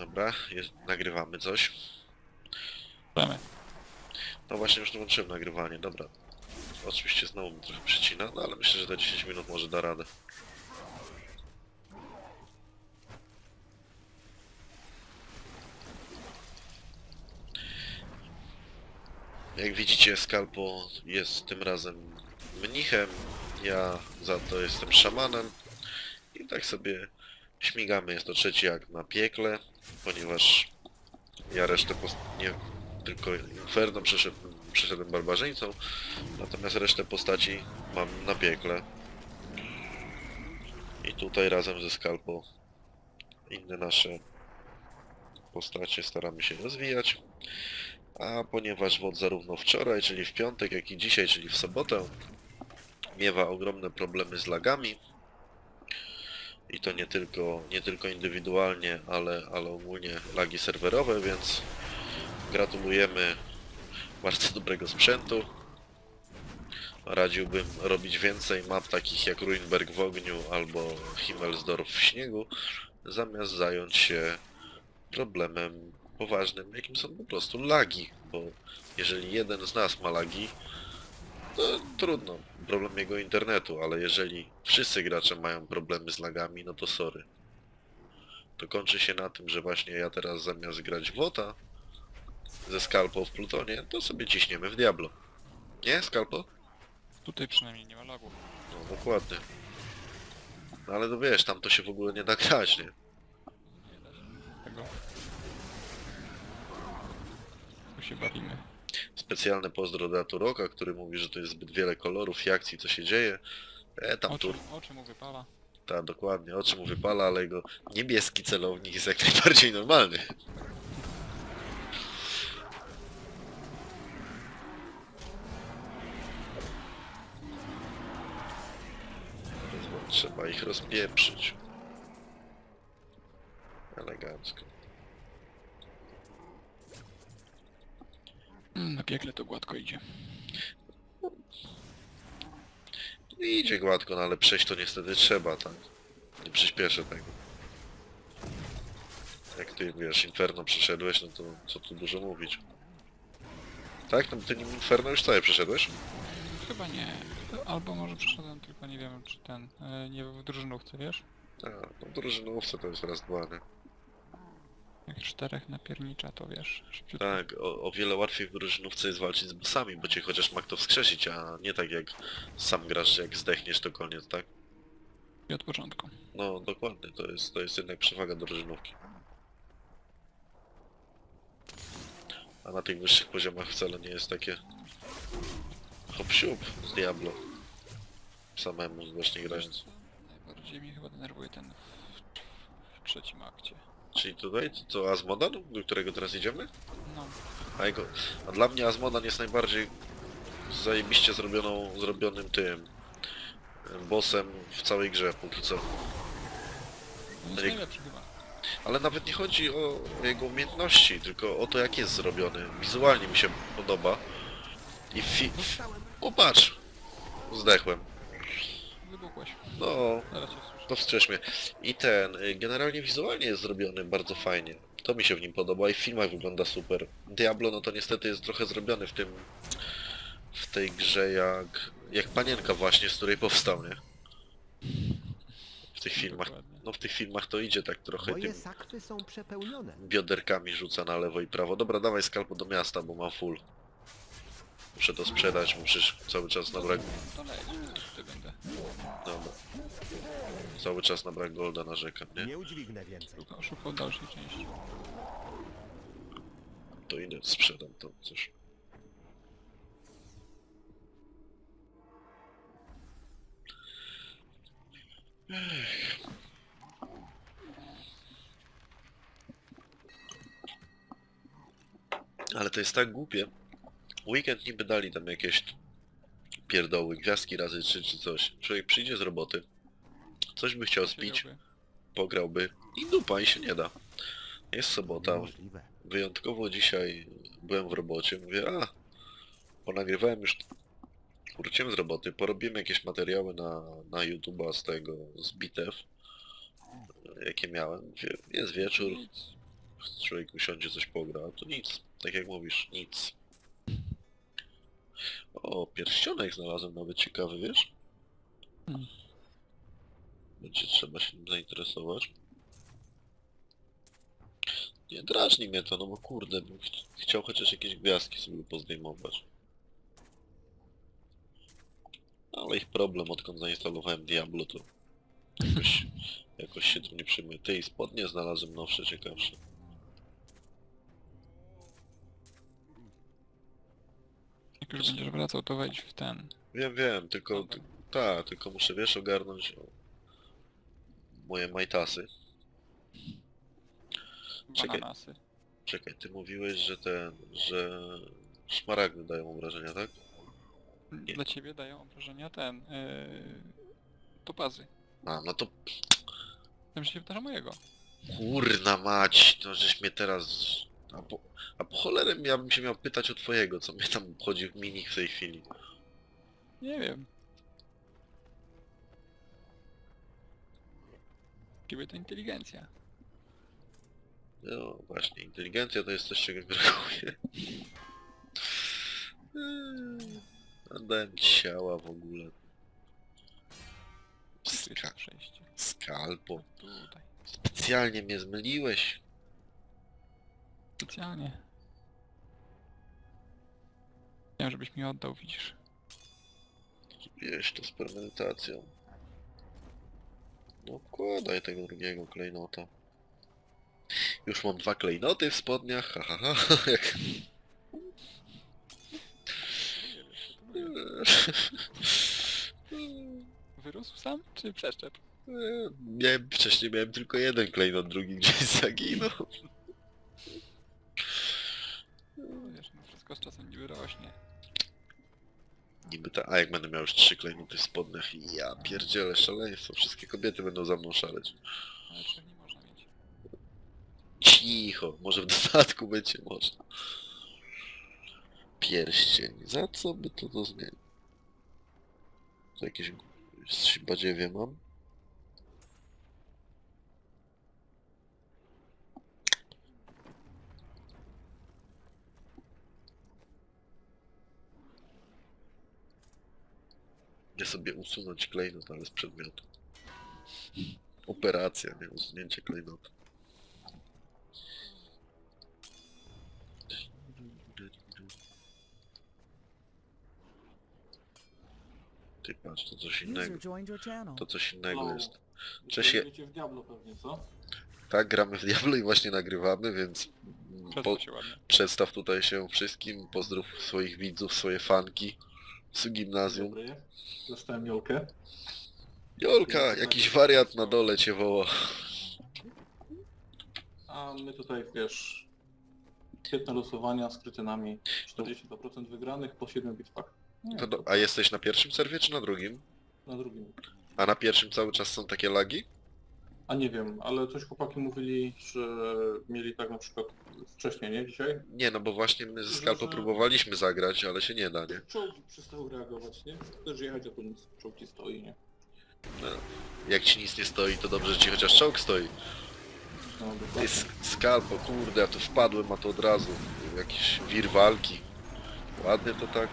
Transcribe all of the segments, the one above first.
Dobra, jest, nagrywamy coś. Możemy. No właśnie już włączyłem nagrywanie, dobra. Oczywiście znowu mi trochę przycina, no ale myślę, że te 10 minut może da radę. Jak widzicie, Skalpo jest tym razem mnichem, ja za to jestem szamanem i tak sobie śmigamy. Jest to trzeci akt na piekle, ponieważ ja resztę nie tylko Inferno przeszedł, przeszedłem barbarzyńcą, natomiast resztę postaci mam na piekle. I tutaj razem ze Skalpo inne nasze postacie staramy się rozwijać. A ponieważ WOD zarówno wczoraj, czyli w piątek, jak i dzisiaj, czyli w sobotę, miewa ogromne problemy z lagami, i to nie tylko, nie tylko indywidualnie, ale, ale ogólnie lagi serwerowe, więc gratulujemy bardzo dobrego sprzętu. Radziłbym robić więcej map takich jak Ruinberg w ogniu albo Himmelsdorf w śniegu, zamiast zająć się problemem poważnym, jakim są po prostu lagi, bo jeżeli jeden z nas ma lagi, to trudno, problem jego internetu, ale jeżeli wszyscy gracze mają problemy z lagami, no to sorry. To kończy się na tym, że właśnie ja teraz zamiast grać w WOTA ze Skalpo w Plutonie, to sobie ciśniemy w Diablo. Nie, Skalpo? Tutaj przynajmniej nie ma lagów. No dokładnie. No ale to wiesz, tam to się w ogóle nie da grać, nie? Nie da się tego. Tu się bawimy. Specjalne pozdro dla Turoka, który mówi, że to jest zbyt wiele kolorów i akcji, co się dzieje. E, tam Oczy, tur... oczy mu wypala. Ta, dokładnie, oczy mu wypala, ale jego niebieski celownik jest jak najbardziej normalny. Trzeba ich rozpieprzyć. Elegancko. Mm, Na piekle to gładko idzie. Idzie gładko, no ale przejść to niestety trzeba, tak? Nie przyspieszę tego. Jak ty, wiesz, Inferno przeszedłeś, no to co tu dużo mówić. Tak? No ty nim Inferno już całe przeszedłeś? Chyba nie. Albo może przeszedłem, tylko nie wiem czy ten... e, Nie w drużynówce, wiesz? A, no drużynówce to jest raz dwa, nie? Jak czterech napiernicza, to wiesz, szybciutko. Tak, o, o wiele łatwiej w drużynówce jest walczyć z bossami, bo cię chociaż ma kto wskrzesić, a nie tak jak sam grasz, że jak zdechniesz to koniec, tak? I od początku. No dokładnie, to jest, to jest jednak przewaga drużynówki. A na tych wyższych poziomach wcale nie jest takie hop z Diablo. Samemu właśnie grając. Najbardziej mnie chyba denerwuje ten w, w trzecim akcie. Czyli tutaj, to, to Azmodan, do którego teraz idziemy? No, A, jego, a dla mnie Azmodan jest najbardziej zajebiście zrobioną, zrobionym tym em, bossem w całej grze póki co. on jest najlepszy chyba. Ale nawet nie chodzi o jego umiejętności, tylko o to jak jest zrobiony. Wizualnie mi się podoba. I fi... O patrz! Zdechłem. Wybuchłeś. No, Zaraz cię wstrzesz mnie. I ten, y, generalnie wizualnie jest zrobiony bardzo fajnie. To mi się w nim podoba i w filmach wygląda super. Diablo no to niestety jest trochę zrobiony w tym... w tej grze jak... jak panienka właśnie, z której powstał, nie? W tych filmach. No w tych filmach to idzie tak trochę Moje tym sakwy są przepełnione. bioderkami rzuca na lewo i prawo. Dobra, dawaj skalpo do miasta, bo mam full. Muszę to sprzedać, bo przecież cały czas na brak... To będę. Cały czas na brak golda narzekam, nie? Nie udźwignę więcej. Tylko oszukał dalszej części. To idę, sprzedam to coś. Ech. Ale to jest tak głupie. Weekend niby dali tam jakieś pierdoły, gwiazdki razy trzy czy coś. Człowiek przyjdzie z roboty, coś by chciał spić, pograłby i dupa i się nie da. Jest sobota, Niemożliwe. wyjątkowo dzisiaj byłem w robocie, mówię, a, ponagrywałem już, wróciłem z roboty, porobimy jakieś materiały na, na YouTube'a z tego, z bitew, jakie miałem. Mówię, Jest wieczór, człowiek usiądzie, coś pogra, a to nic. Tak jak mówisz, nic. O, pierścionek znalazłem nawet ciekawy, wiesz? Będzie trzeba się nim zainteresować. Nie drażni mnie to, no bo kurde, bym ch chciał chociaż jakieś gwiazdki sobie pozdejmować. Ale ich problem, odkąd zainstalowałem Diablo, to jakoś, jakoś się tym nie przyjmuje. Ty i spodnie znalazłem nowsze, ciekawsze. Jak już będziesz wracał, to wejdź w ten. Wiem, wiem, tylko... Dobra. Ty, ta, tylko muszę, wiesz, ogarnąć moje majtasy. Czekaj. Bananasy. Czekaj, ty mówiłeś, że ten, że szmaragdy dają obrażenia, tak? Nie. Dla ciebie dają obrażenia ten. Yy, topazy. A, no to Tym się pytasz o mojego. kurna mać, to żeś mnie teraz... A po, a po cholerę ja bym się miał pytać o twojego, co mnie tam chodzi w mini w tej chwili. Nie wiem. Ciebie to inteligencja. No właśnie, inteligencja to jest coś, czego brakuje. Eee, Dałem ciała w ogóle. Tu jest Ska przejście. skalpo. Tutaj. Specjalnie mnie zmyliłeś. Specjalnie. Chciałem, żebyś mi oddał, widzisz. Wiesz to z premedytacją. No wkładaj tego drugiego klejnota. Już mam dwa klejnoty w spodniach, ha ha ha, jak... Wyrósł sam, czy przeszczep? Miałem, wcześniej miałem tylko jeden klejnot, drugi gdzieś zaginął. No Wiesz, no wszystko z czasem niby rośnie. Niby ta, a jak będę miał już trzy klejnoty w spodniach, ja pierdzielę szaleństwo, wszystkie kobiety będą za mną szaleć. Ale trzech nie można mieć. Cicho, może w dodatku będzie można. Pierścień, za co by to to zmienić? To jakieś z badziewie mam? Nie sobie usunąć klejnot, ale z przedmiotu. Operacja, nie usunięcie klejnotu. Ty patrz, to coś innego. User joined your channel. To coś innego No. jest. Cześć, je- w Diablo pewnie, co? Tak, gramy w Diablo i właśnie nagrywamy, więc Przedstaw po, się ładnie. przedstaw tutaj się wszystkim, pozdrów swoich widzów, swoje fanki z gimnazjum. Dobry. Dostałem Jolkę. Jolka, jakiś wariat na dole cię woła. A my tutaj, wiesz, świetne losowania z krytynami. 42% wygranych po 7 bitwach. Nie, To do, a jesteś na pierwszym serwie czy na drugim? na drugim. A na pierwszym cały czas są takie lagi? A nie wiem, ale coś chłopaki mówili, że mieli tak na przykład wcześniej, nie? Dzisiaj? Nie, no bo właśnie my ze Skalpo że- próbowaliśmy zagrać, ale się nie da, nie? Czołgi przestały reagować, nie? Też jechać, a tu nic, czołgi stoi, nie? Jak ci nic nie stoi, to dobrze, że ci chociaż czołg stoi. No, Ty dokładnie. sk- Skalpo, kurde, ja tu wpadłem, a to od razu. Jakiś wir walki. Ładnie to tak.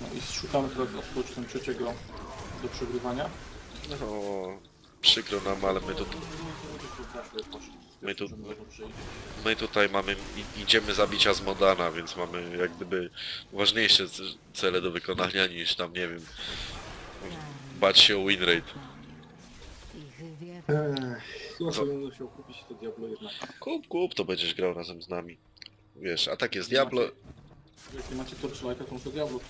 No i szukamy teraz odpocztem trzeciego do przegrywania. No, przykro nam, ale my tu, My tu- my tutaj mamy, idziemy zabić Azmodana, więc mamy jak gdyby ważniejsze cele do wykonania niż tam, nie wiem, bać się o winrate. Chyba sobie będę musiał kupić to Diablo jednak. Kup, kup, to będziesz grał razem z nami. Wiesz, a tak jest Diablo, Jeśli macie Torchlighta, to muszę Diablo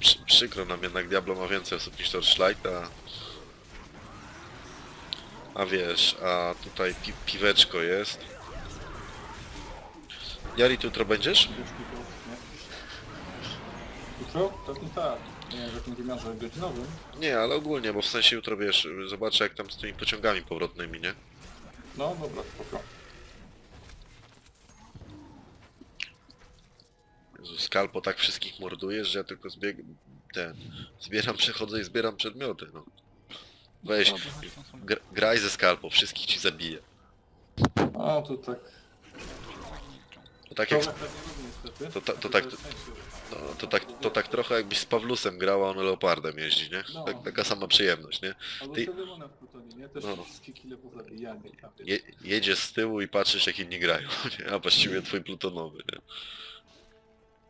przy, przykro nam jednak Diablo ma więcej osób niż Torchlight, a... Wiesz, a tutaj pi piweczko jest. Jari, ty jutro będziesz? Jutro? Tak. Nie wiem w jakim wymiarze godzinowym. Nie, ale ogólnie, bo w sensie jutro wiesz, zobaczę jak tam z tymi pociągami powrotnymi, nie? No dobra, spoko. Jezu, Skalpo tak wszystkich mordujesz, że ja tylko zbieg... ten... Zbieram, przechodzę i zbieram przedmioty, no. Weź, gr graj ze skalpą, wszystkich ci zabije. A tu tak. To tak jak... To ta- to tak- No, to tak, to tak trochę jakbyś z Pawlusem grał, a on leopardem jeździ, nie? No. Tak, taka sama przyjemność, nie? Ty- No. Je, jedziesz z tyłu i patrzysz jak inni grają, nie? A właściwie twój plutonowy, nie?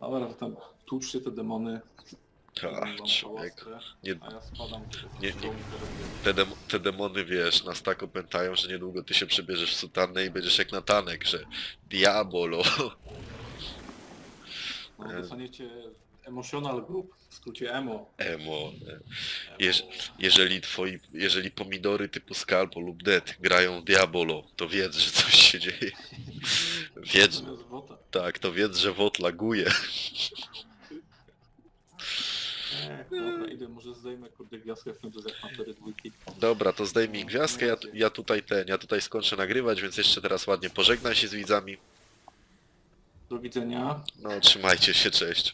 Dobra, to tam tłuczcie te demony. Tak, człowiek. Nie, A ja spadam. Nie- nie- te, dem, te demony, wiesz, nas tak opętają, że niedługo ty się przebierzesz w sutannę i będziesz jak Natanek, że Diabolo. No, dostaniecie emotional group, w skrócie emo. Emo. Jeż- Jeżeli twoi, jeżeli pomidory typu Scalpo lub Dead grają Diabolo, to wiedz, że coś się dzieje. Wiedz, tak, to wiedz, że WOT laguje. Dobra, idę, może zdejmę kurde gwiazdkę w końcu jak mam dwójki. Dobra, to zdejmij gwiazdkę, ja, ja tutaj ten, ja tutaj skończę nagrywać, więc jeszcze teraz ładnie pożegnaj się z widzami. Do widzenia. No, trzymajcie się, cześć.